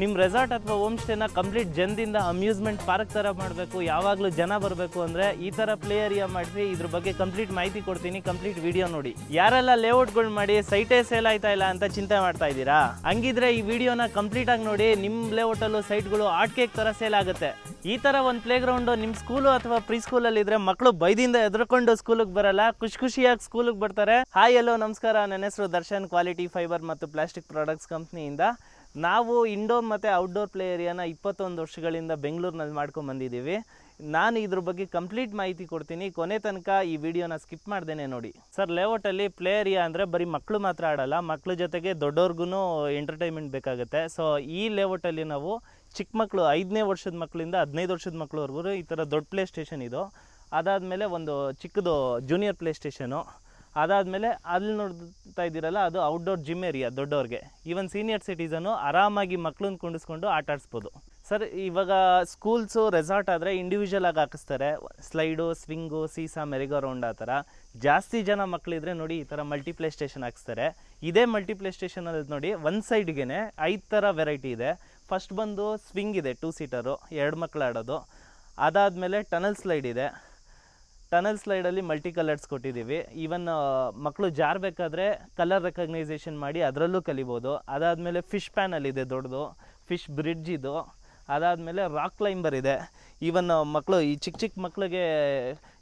ನಿಮ್ಮ ರೆಸಾರ್ಟ್ ಅಥವಾ ಹೋಮ್ ಸ್ಟೇನ ಕಂಪ್ಲೀಟ್ ಜನದಿಂದ ಅಮ್ಯೂಸ್ಮೆಂಟ್ ಪಾರ್ಕ್ ಥರ ಮಾಡಬೇಕು, ಯಾವಾಗಲೂ ಜನ ಬರಬೇಕು ಅಂದರೆ ಈ ಥರ ಪ್ಲೇ ಏರಿಯಾ ಮಾಡಿಸಿ, ಇದ್ರ ಬಗ್ಗೆ ಕಂಪ್ಲೀಟ್ ಮಾಹಿತಿ ಕೊಡ್ತೀನಿ ಕಂಪ್ಲೀಟ್ ವಿಡಿಯೋ ನೋಡಿ. ಯಾರೆಲ್ಲ ಲೇಔಟ್ಗಳು ಮಾಡಿ ಸೈಟೇ ಸೇಲ್ ಆಯ್ತಾ ಇಲ್ಲ ಅಂತ ಚಿಂತೆ ಮಾಡ್ತಾ ಇದ್ದೀರಾ? ಹಂಗಿದ್ರೆ ಈ ವಿಡಿಯೋನ ಕಂಪ್ಲೀಟ್ ಆಗಿ ನೋಡಿ ನಿಮ್ಮ ಲೇಔಟಲ್ಲೂ ಸೈಟ್ಗಳು ಆರ್ಟ್ ಕೇಕ್ ಥರ ಸೇಲ್ ಆಗುತ್ತೆ. ಈ ಥರ ಒಂದು ಪ್ಲೇ ಗ್ರೌಂಡ್ ನಿಮ್ಮ ಸ್ಕೂಲು ಅಥವಾ ಪ್ರೀ ಸ್ಕೂಲಲ್ಲಿ ಇದ್ರೆ ಮಕ್ಕಳು ಬೈದಿಂದ ಎದ್ರಕೊಂಡು ಸ್ಕೂಲಿಗೆ ಬರಲ್ಲ, ಖುಷಿ ಖುಷಿಯಾಗಿ ಸ್ಕೂಲಿಗೆ ಬರ್ತಾರೆ. ಹಾಯ್ ಎಲ್ಲೋ ನಮಸ್ಕಾರ. ನನ್ನ ಹೆಸರು ದರ್ಶನ್ ಕ್ವಾಲಿಟಿ ಫೈಬರ್ ಮತ್ತು ಪ್ಲಾಸ್ಟಿಕ್ ಪ್ರಾಡಕ್ಟ್ಸ್ ಕಂಪ್ನಿಯಿಂದ ನಾವು ಇಂಡೋರ್ ಮತ್ತು ಔಟ್ಡೋರ್ ಪ್ಲೇ ಏರಿಯಾನ ಇಪ್ಪತ್ತೊಂದು ವರ್ಷಗಳಿಂದ ಬೆಂಗಳೂರಿನಲ್ಲಿ ಮಾಡ್ಕೊಂಡು ಬಂದಿದ್ದೀವಿ. ನಾನು ಇದ್ರ ಬಗ್ಗೆ ಕಂಪ್ಲೀಟ್ ಮಾಹಿತಿ ಕೊಡ್ತೀನಿ. ಕೊನೆ ತನಕ ಈ ವಿಡಿಯೋನ ಸ್ಕಿಪ್ ಮಾಡ್ದೇನೆ ನೋಡಿ. ಸರ್ ಲೇಔಟಲ್ಲಿ ಪ್ಲೇ ಏರಿಯಾ ಅಂದರೆ ಬರೀ ಮಕ್ಕಳು ಮಾತ್ರ ಆಡಲ್ಲ ಮಕ್ಕಳ ಜೊತೆಗೆ ದೊಡ್ಡವ್ರಿಗೂ ಎಂಟರ್ಟೈನ್ಮೆಂಟ್ ಬೇಕಾಗುತ್ತೆ. ಸೊ ಈ ಲೇಔಟಲ್ಲಿ ನಾವು ಚಿಕ್ಕ ಮಕ್ಕಳು ಐದನೇ ವರ್ಷದ ಮಕ್ಕಳಿಂದ ಹದಿನೈದು ವರ್ಷದ ಮಕ್ಕಳವರೆಗೂ ಈ ಥರ ದೊಡ್ಡ ಪ್ಲೇ ಸ್ಟೇಷನ್ ಇದು. ಅದಾದಮೇಲೆ ಒಂದು ಚಿಕ್ಕದು ಜೂನಿಯರ್ ಪ್ಲೇ ಸ್ಟೇಷನು ಅದಾದಮೇಲೆ ಅಲ್ಲಿ ನೋಡ್ತಾ ಇದ್ದೀರಲ್ಲ, ಅದು ಔಟ್ಡೋರ್ ಜಿಮ್ ಏರಿಯಾ ದೊಡ್ಡವ್ರಿಗೆ. ಈವನ್ ಸೀನಿಯರ್ ಸಿಟಿಸನು ಆರಾಮಾಗಿ ಮಕ್ಳನ್ನ ಕುಂಡಿಸ್ಕೊಂಡು ಆಟ ಆಡಿಸ್ಬೋದು. ಸರ್ ಇವಾಗ ಸ್ಕೂಲ್ಸು ರೆಸಾರ್ಟ್ ಆದರೆ ಇಂಡಿವಿಜುವಲ್ ಆಗಿ ಹಾಕಿಸ್ತಾರೆ. Slide swing seesaw merry go round ಆ ಥರ. ಜಾಸ್ತಿ ಜನ ಮಕ್ಕಳಿದ್ರೆ ನೋಡಿ ಈ ಥರ ಮಲ್ಟಿಪ್ಲೇ ಸ್ಟೇಷನ್ ಹಾಕಿಸ್ತಾರೆ. ಇದೇ ಮಲ್ಟಿಪ್ಲೇ ಸ್ಟೇಷನಲ್ಲಿ ನೋಡಿ ಒಂದು ಸೈಡ್ಗೆ ಐದು ಥರ ವೆರೈಟಿ ಇದೆ. ಫಸ್ಟ್ ಬಂದು ಸ್ವಿಂಗ್ ಇದೆ ಟೂ ಸೀಟರು ಎರಡು ಮಕ್ಕಳು ಆಡೋದು. ಅದಾದಮೇಲೆ ಟನಲ್ ಸ್ಲೈಡ್ ಇದೆ. ಟನಲ್ ಸ್ಲೈಡಲ್ಲಿ ಮಲ್ಟಿ ಕಲರ್ಸ್ ಕೊಟ್ಟಿದ್ದೀವಿ. ಈವನ್ ಮಕ್ಕಳು ಜಾರಬೇಕಾದ್ರೆ ಕಲರ್ ರೆಕಗ್ನೈಸೇಷನ್ ಮಾಡಿ ಅದರಲ್ಲೂ ಕಲಿಬೋದು. ಅದಾದಮೇಲೆ ಫಿಶ್ ಪ್ಯಾನಲ್ ಇದೆ ದೊಡ್ಡದು. ಫಿಶ್ ಬ್ರಿಡ್ಜ್ ಇದು. ಅದಾದಮೇಲೆ ರಾಕ್ ಕ್ಲೈಂಬರ್ ಇದೆ. ಈವನ್ ಮಕ್ಕಳು ಈ ಚಿಕ್ಕ ಚಿಕ್ಕ ಮಕ್ಕಳಿಗೆ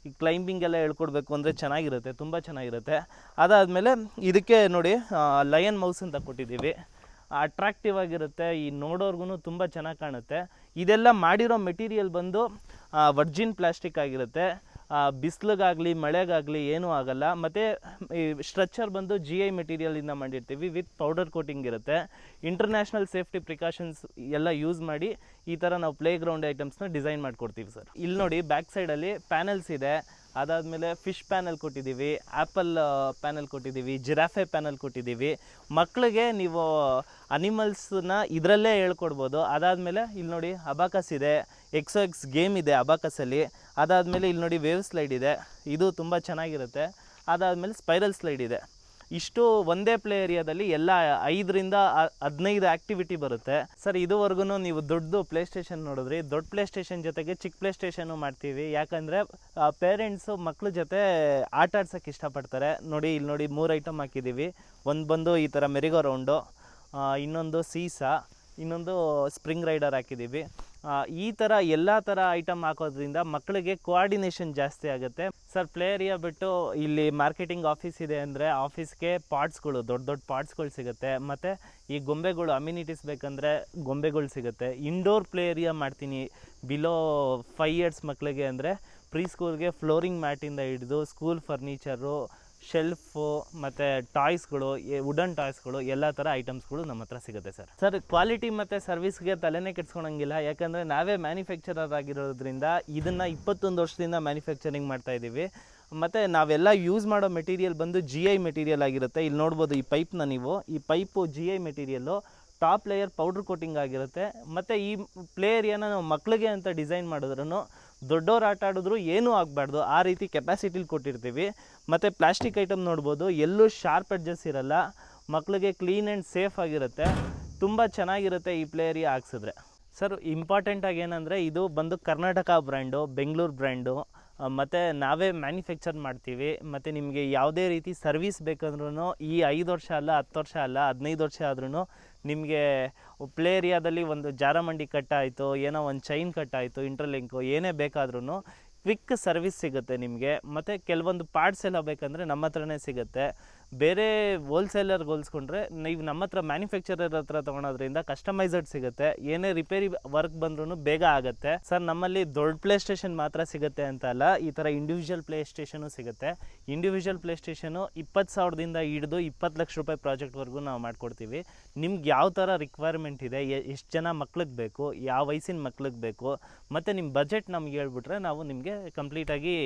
ಈ ಕ್ಲೈಂಬಿಂಗ್ ಎಲ್ಲ ಹೇಳ್ಕೊಡ್ಬೇಕು ಅಂದರೆ ಚೆನ್ನಾಗಿರುತ್ತೆ, ತುಂಬ ಚೆನ್ನಾಗಿರುತ್ತೆ. ಅದಾದಮೇಲೆ ಇದಕ್ಕೆ ನೋಡಿ ಲಯನ್ ಮೌಸ್ ಅಂತ ಕೊಟ್ಟಿದ್ದೀವಿ. ಅಟ್ರಾಕ್ಟಿವ್ ಆಗಿರುತ್ತೆ, ಈ ನೋಡೋರ್ಗು ತುಂಬ ಚೆನ್ನಾಗಿ ಕಾಣುತ್ತೆ. ಇದೆಲ್ಲ ಮಾಡಿರೋ ಮೆಟೀರಿಯಲ್ ಬಂದು ವರ್ಜಿನ್ ಪ್ಲಾಸ್ಟಿಕ್ ಆಗಿರುತ್ತೆ. ಬಿಸಿಲಿಗಾಗಲಿ, ಮಳೆಗಾಗಲಿ ಏನೂ ಆಗಲ್ಲ. ಮತ್ತು ಈ ಸ್ಟ್ರಕ್ಚರ್ ಬಂದು ಜಿ ಐ ಮೆಟೀರಿಯಲಿಂದ ಮಾಡಿರ್ತೀವಿ, ವಿತ್ ಪೌಡರ್ ಕೋಟಿಂಗ್ ಇರುತ್ತೆ. ಇಂಟರ್ನ್ಯಾಷನಲ್ ಸೇಫ್ಟಿ ಪ್ರಿಕಾಷನ್ಸ್ ಎಲ್ಲ ಯೂಸ್ ಮಾಡಿ ಈ ಥರ ನಾವು ಪ್ಲೇ ಗ್ರೌಂಡ್ ಐಟಮ್ಸ್ನ ಡಿಸೈನ್ ಮಾಡಿಕೊಡ್ತೀವಿ ಸರ್. ಇಲ್ಲಿ ನೋಡಿ ಬ್ಯಾಕ್ ಸೈಡಲ್ಲಿ ಪ್ಯಾನಲ್ಸ್ ಇದೆ. ಅದಾದಮೇಲೆ ಫಿಶ್ ಪ್ಯಾನಲ್ ಕೊಟ್ಟಿದ್ದೀವಿ ಆ್ಯಪಲ್ ಪ್ಯಾನಲ್ ಕೊಟ್ಟಿದ್ದೀವಿ ಜಿರಾಫೆ ಪ್ಯಾನಲ್ ಕೊಟ್ಟಿದ್ದೀವಿ. ಮಕ್ಕಳಿಗೆ ನೀವು ಅನಿಮಲ್ಸನ್ನ ಇದರಲ್ಲೇ ಹೇಳ್ಕೊಡ್ಬೋದು. ಅದಾದಮೇಲೆ ಇಲ್ಲಿ ನೋಡಿ ಅಬಾಕಸ್ ಇದೆ. ಎಕ್ಸೋ ಎಕ್ಸ್ ಗೇಮ್ ಇದೆ ಅಬಾಕಸಲ್ಲಿ ಅದಾದಮೇಲೆ ಇಲ್ಲಿ ನೋಡಿ ವೇವ್ ಸ್ಲೈಡ್ ಇದೆ. ಇದು ತುಂಬ ಚೆನ್ನಾಗಿರುತ್ತೆ. ಅದಾದಮೇಲೆ ಸ್ಪೈರಲ್ ಸ್ಲೈಡ್ ಇದೆ. ಇಷ್ಟು ಒಂದೇ ಪ್ಲೇ ಏರಿಯಾದಲ್ಲಿ ಎಲ್ಲ ಐದರಿಂದ ಹದಿನೈದು ಆ್ಯಕ್ಟಿವಿಟಿ ಬರುತ್ತೆ. ಸರ್ ಇದುವರೆಗೂ ನೀವು ದೊಡ್ಡದು ಪ್ಲೇ ಸ್ಟೇಷನ್ ನೋಡಿದ್ರಿ ದೊಡ್ಡ ಪ್ಲೇ ಸ್ಟೇಷನ್ ಜೊತೆಗೆ ಚಿಕ್ಕ ಪ್ಲೇ ಸ್ಟೇಷನು ಮಾಡ್ತೀವಿ. ಯಾಕಂದರೆ ಪೇರೆಂಟ್ಸು ಮಕ್ಕಳ ಜೊತೆ ಆಟ ಆಡ್ಸೋಕ್ಕೆ ಇಷ್ಟಪಡ್ತಾರೆ. ನೋಡಿ, ಇಲ್ಲಿ ನೋಡಿ ಮೂರು ಐಟಮ್ ಹಾಕಿದ್ದೀವಿ ಒಂದು ಬಂದು ಈ ಥರ ಮೆರಿಗೋ ರೌಂಡು ಇನ್ನೊಂದು ಸೀಸಾ, ಇನ್ನೊಂದು ಸ್ಪ್ರಿಂಗ್ ರೈಡರ್ ಹಾಕಿದ್ದೀವಿ ಈ ಥರ ಎಲ್ಲ ಥರ ಐಟಮ್ ಹಾಕೋದ್ರಿಂದ ಮಕ್ಕಳಿಗೆ ಕೋಆರ್ಡಿನೇಷನ್ ಜಾಸ್ತಿ ಆಗುತ್ತೆ. ಸರ್ ಪ್ಲೇ ಏರಿಯಾ ಬಿಟ್ಟು ಇಲ್ಲಿ ಮಾರ್ಕೆಟಿಂಗ್ ಆಫೀಸ್ ಇದೆ ಅಂದರೆ ಆಫೀಸ್ಗೆ ಪಾರ್ಟ್ಸ್ಗಳು ದೊಡ್ಡ ದೊಡ್ಡ ಪಾರ್ಟ್ಸ್ಗಳು ಸಿಗುತ್ತೆ. ಮತ್ತು ಈ ಗೊಂಬೆಗಳು ಅಮ್ಯುನಿಟೀಸ್ ಬೇಕಂದರೆ ಗೊಂಬೆಗಳು ಸಿಗುತ್ತೆ. ಇಂಡೋರ್ ಪ್ಲೇ ಏರಿಯಾ ಮಾಡ್ತೀನಿ. ಬಿಲೋ ಫೈವ್ ಇಯರ್ಸ್ ಮಕ್ಕಳಿಗೆ ಅಂದರೆ ಪ್ರೀ ಸ್ಕೂಲ್ಗೆ ಫ್ಲೋರಿಂಗ್ ಮ್ಯಾಟಿಂದ ಹಿಡಿದು ಸ್ಕೂಲ್ ಫರ್ನಿಚರು ಶೆಲ್ಫು ಮತ್ತು ಟಾಯ್ಸ್ಗಳು ವುಡನ್ ಟಾಯ್ಸ್ಗಳು ಎಲ್ಲ ಥರ ಐಟಮ್ಸ್ಗಳು ನಮ್ಮ ಹತ್ರ ಸಿಗುತ್ತೆ ಸರ್. ಸರ್ ಕ್ವಾಲಿಟಿ ಮತ್ತು ಸರ್ವಿಸ್ಗೆ ತಲೆನೇ ಕೆಡ್ಸ್ಕೊಳಂಗಿಲ್ಲ. ಯಾಕಂದರೆ ನಾವೇ ಮ್ಯಾನುಫ್ಯಾಕ್ಚರರ್ ಆಗಿರೋದ್ರಿಂದ ಇದನ್ನು ಇಪ್ಪತ್ತೊಂದು ವರ್ಷದಿಂದ ಮ್ಯಾನುಫ್ಯಾಕ್ಚರಿಂಗ್ ಮಾಡ್ತಾ ಇದ್ದೀವಿ. ಮತ್ತು ನಾವೆಲ್ಲ ಯೂಸ್ ಮಾಡೋ ಮೆಟೀರಿಯಲ್ ಬಂದು ಜಿ ಐ ಮೆಟೀರಿಯಲ್ ಆಗಿರುತ್ತೆ. ಇಲ್ಲಿ ನೋಡ್ಬೋದು ಈ ಪೈಪ್ನ ನೀವು. ಈ pipe G I material top layer powder coating ಆಗಿರುತ್ತೆ. ಮತ್ತು ಈ ಪ್ಲೇ ಏರಿಯಾನ ನಾವು ಮಕ್ಕಳಿಗೆ ಅಂತ ಡಿಸೈನ್ ಮಾಡಿದ್ರೂ ದೊಡ್ಡವ್ರು ಆಟ ಆಡಿದ್ರು ಏನೂ ಆಗಬಾರ್ದು. ಆ ರೀತಿ ಕೆಪಾಸಿಟಿಲಿ ಕೊಟ್ಟಿರ್ತೀವಿ. ಮತ್ತು ಪ್ಲಾಸ್ಟಿಕ್ ಐಟಮ್ ನೋಡ್ಬೋದು. ಎಲ್ಲೂ ಶಾರ್ಪ್ ಎಡ್ಜಸ್ ಇರಲ್ಲ. ಮಕ್ಕಳಿಗೆ ಕ್ಲೀನ್ ಆ್ಯಂಡ್ ಸೇಫ್ ಆಗಿರುತ್ತೆ. ತುಂಬ ಚೆನ್ನಾಗಿರುತ್ತೆ ಈ ಪ್ಲೇ ಹಾಕ್ಸಿದ್ರೆ. ಸರ್ ಇಂಪಾರ್ಟೆಂಟಾಗಿ ಏನಂದರೆ ಇದು ಬಂದು ಕರ್ನಾಟಕ ಬ್ರ್ಯಾಂಡು, ಬೆಂಗಳೂರು ಬ್ರ್ಯಾಂಡು. ಮತ್ತು ನಾವೇ ಮ್ಯಾನುಫ್ಯಾಕ್ಚರ್ ಮಾಡ್ತೀವಿ, ಮತ್ತು ನಿಮಗೆ ಯಾವುದೇ ರೀತಿ ಸರ್ವಿಸ್ ಬೇಕಂದ್ರೂ ಈ ಐದು ವರ್ಷ ಅಲ್ಲ, ಹತ್ತು ವರ್ಷ ಅಲ್ಲ, ಹದಿನೈದು ವರ್ಷ ಆದ್ರೂ ನಿಮಗೆ ಪ್ಲೇ ಏರಿಯಾದಲ್ಲಿ ಒಂದು ಜಾರಮಂಡಿ ಕಟ್ಟಾಯಿತು, ಏನೋ ಒಂದು ಚೈನ್ ಕಟ್ಟಾಯಿತು ಇಂಟರ್ಲಿಂಕು ಏನೇ ಬೇಕಾದ್ರೂ ಕ್ವಿಕ್ ಸರ್ವಿಸ್ ಸಿಗುತ್ತೆ ನಿಮಗೆ, ಮತ್ತು ಕೆಲವೊಂದು ಪಾರ್ಟ್ಸ್ ಎಲ್ಲ ಬೇಕಂದರೆ ನಮ್ಮ ಹತ್ರನೇ ಸಿಗುತ್ತೆ. ಬೇರೆ ಹೋಲ್ಸೇಲರ್ಗೆ ಹೋಲಿಸ್ಕೊಂಡ್ರೆ ನೀವು ನಮ್ಮ ಹತ್ರ ಮ್ಯಾನುಫ್ಯಾಕ್ಚರರ್ ಹತ್ರ ತೊಗೊಳೋದ್ರಿಂದ ಕಸ್ಟಮೈಸಡ್ ಸಿಗುತ್ತೆ. ಏನೇ ರಿಪೇರಿ ವರ್ಕ್ ಬಂದ್ರೂ ಬೇಗ ಆಗುತ್ತೆ. ಸರ್ ನಮ್ಮಲ್ಲಿ ದೊಡ್ಡ ಪ್ಲೇ ಸ್ಟೇಷನ್ ಮಾತ್ರ ಸಿಗುತ್ತೆ ಅಂತ ಅಲ್ಲ, ಈ ಥರ ಇಂಡಿವಿಜುವಲ್ ಪ್ಲೇ ಸ್ಟೇಷನು ಸಿಗುತ್ತೆ. ಇಂಡಿವಿಜುವಲ್ ಪ್ಲೇ ಸ್ಟೇಷನು ಇಪ್ಪತ್ತು ಸಾವಿರದಿಂದ ಹಿಡಿದು ಇಪ್ಪತ್ತು ಲಕ್ಷ ರೂಪಾಯಿ ಪ್ರಾಜೆಕ್ಟ್ವರೆಗೂ ನಾವು ಮಾಡಿಕೊಡ್ತೀವಿ. ನಿಮ್ಗೆ ಯಾವ ಥರ ರಿಕ್ವೈರ್ಮೆಂಟ್ ಇದೆ ಎಷ್ಟು ಜನ ಮಕ್ಳಿಗೆ ಬೇಕು, ಯಾವ ವಯಸ್ಸಿನ ಮಕ್ಳಿಗೆ ಬೇಕು, ಮತ್ತು ನಿಮ್ಮ ಬಜೆಟ್ ನಮ್ಗೆ ಹೇಳ್ಬಿಟ್ರೆ ನಾವು ನಿಮಗೆ ಕಂಪ್ಲೀಟಾಗಿ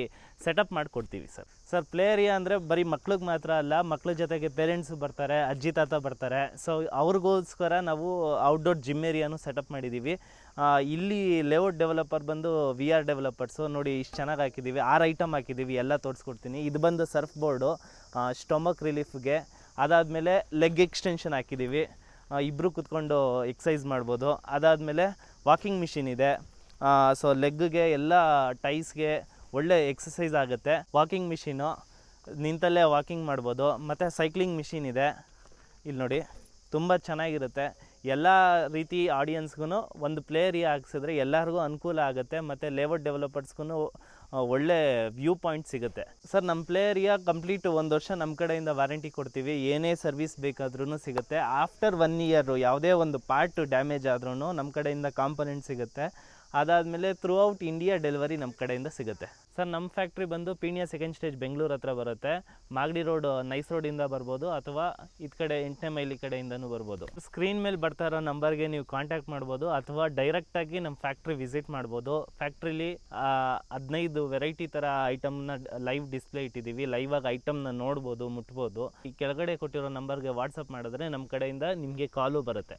ಸೆಟಪ್ ಮಾಡಿಕೊಡ್ತೀವಿ ಸರ್ ಸರ್ ಪ್ಲೇ ಏರಿಯಾ ಅಂದರೆ ಬರೀ ಮಕ್ಳಿಗೆ ಮಾತ್ರ ಅಲ್ಲ, ಮಕ್ಳ ಜೊತೆಗೆ ಪೇರೆಂಟ್ಸು ಬರ್ತಾರೆ, ಅಜ್ಜಿ ತಾತ ಬರ್ತಾರೆ. ಸೊ ಅವ್ರಿಗೋಸ್ಕರ ನಾವು ಔಟ್ಡೋರ್ ಜಿಮ್ ಏರಿಯಾನು ಸೆಟಪ್ ಮಾಡಿದ್ದೀವಿ ಇಲ್ಲಿ ಲೇಔಟ್ ಡೆವಲಪರ್ ಬಂದು ವಿ ಆರ್ ಡೆವಲಪರ್ಸು ನೋಡಿ ಇಷ್ಟು ಚೆನ್ನಾಗಿ ಹಾಕಿದ್ದೀವಿ ಆರು ಐಟಮ್ ಹಾಕಿದ್ದೀವಿ ಎಲ್ಲ ತೋರಿಸ್ಕೊಡ್ತೀನಿ. ಇದು ಬಂದು ಸರ್ಫ್ ಬೋರ್ಡು ಸ್ಟೊಮಕ್ ರಿಲೀಫ್ಗೆ ಅದಾದಮೇಲೆ ಲೆಗ್ ಎಕ್ಸ್ಟೆನ್ಷನ್ ಹಾಕಿದ್ದೀವಿ ಇಬ್ಬರು ಕುತ್ಕೊಂಡು ಎಕ್ಸಸೈಸ್ ಮಾಡ್ಬೋದು. ಅದಾದಮೇಲೆ ವಾಕಿಂಗ್ ಮಿಷಿನ್ ಇದೆ. ಸೊ ಲೆಗ್ಗೆ ಎಲ್ಲ ಟೈಸ್ಗೆ ಒಳ್ಳೆ ಎಕ್ಸಸೈಸ್ ಆಗುತ್ತೆ. ವಾಕಿಂಗ್ ಮಿಷಿನು ನಿಂತಲ್ಲೇ ವಾಕಿಂಗ್ ಮಾಡ್ಬೋದು. ಮತ್ತು ಸೈಕ್ಲಿಂಗ್ ಮಿಷಿನ್ ಇದೆ. ಇಲ್ಲಿ ನೋಡಿ, ತುಂಬ ಚೆನ್ನಾಗಿರುತ್ತೆ. ಎಲ್ಲ ರೀತಿ ಆಡಿಯನ್ಸ್ಗೂ ಒಂದು ಪ್ಲೇ ಹಾಕ್ಸಿದ್ರೆ ಎಲ್ಲರಿಗೂ ಅನುಕೂಲ ಆಗುತ್ತೆ. ಮತ್ತು ಲೇಔಟ್ ಡೆವಲಪರ್ಸ್ಗೂ ಒಳ್ಳೆ ವ್ಯೂ ಪಾಯಿಂಟ್ ಸಿಗುತ್ತೆ. ಸರ್ ನಮ್ಮ ಪ್ಲೇ ಏರಿಯಾ ಕಂಪ್ಲೀಟ್ ಒಂದು ವರ್ಷ ನಮ್ಮ ಕಡೆಯಿಂದ ವಾರಂಟಿ ಕೊಡ್ತೀವಿ. ಏನೇ ಸರ್ವಿಸ್ ಬೇಕಾದ್ರೂ ಸಿಗುತ್ತೆ. ಆಫ್ಟರ್ ಒನ್ ಇಯರು ಯಾವುದೇ ಒಂದು ಪಾರ್ಟ್ ಡ್ಯಾಮೇಜ್ ಆದ್ರೂ ನಮ್ಮ ಕಡೆಯಿಂದ ಕಾಂಪೊನೆಂಟ್ ಸಿಗುತ್ತೆ. ಅದಾದಮೇಲೆ ಥ್ರೂ ಔಟ್ ಇಂಡಿಯಾ ಡೆಲಿವರಿ ನಮ್ಮ ಕಡೆಯಿಂದ ಸಿಗುತ್ತೆ. ಸರ್ ನಮ್ಮ ಫ್ಯಾಕ್ಟ್ರಿ ಬಂದು ಪೀಣ್ಯ ಸೆಕೆಂಡ್ ಸ್ಟೇಜ್ ಬೆಂಗಳೂರು ಹತ್ರ ಬರುತ್ತೆ. ಮಾಗಡಿ ರೋಡ್ ನೈಸ್ ರೋಡಿಂದ ಬರ್ಬೋದು ಅಥವಾ ಇದು ಕಡೆ ಎಂಟನೇ ಮೈಲಿ ಕಡೆಯಿಂದನೂ ಬರ್ಬೋದು. ಸ್ಕ್ರೀನ್ ಮೇಲೆ ಬರ್ತಾ ಇರೋ ನಂಬರ್ಗೆ ನೀವು ಕಾಂಟ್ಯಾಕ್ಟ್ ಮಾಡ್ಬೋದು ಅಥವಾ ಡೈರೆಕ್ಟಾಗಿ ನಮ್ಮ ಫ್ಯಾಕ್ಟ್ರಿ ವಿಸಿಟ್ ಮಾಡ್ಬೋದು. ಫ್ಯಾಕ್ಟ್ರಿಲಿ ಹದಿನೈದು ವೆರೈಟಿ ಥರ ಐಟಮ್ನ ಲೈವ್ ಡಿಸ್ಪ್ಲೇ ಇಟ್ಟಿದ್ದೀವಿ. ಲೈವ್ ಆಗಿ ಐಟಮ್ನ ನೋಡ್ಬೋದು, ಮುಟ್ಬೋದು. ಈ ಕೆಳಗಡೆ ಕೊಟ್ಟಿರೋ ನಂಬರ್ಗೆ ವಾಟ್ಸಪ್ ಮಾಡಿದ್ರೆ ನಮ್ಮ ಕಡೆಯಿಂದ ನಿಮಗೆ ಕಾಲು ಬರುತ್ತೆ.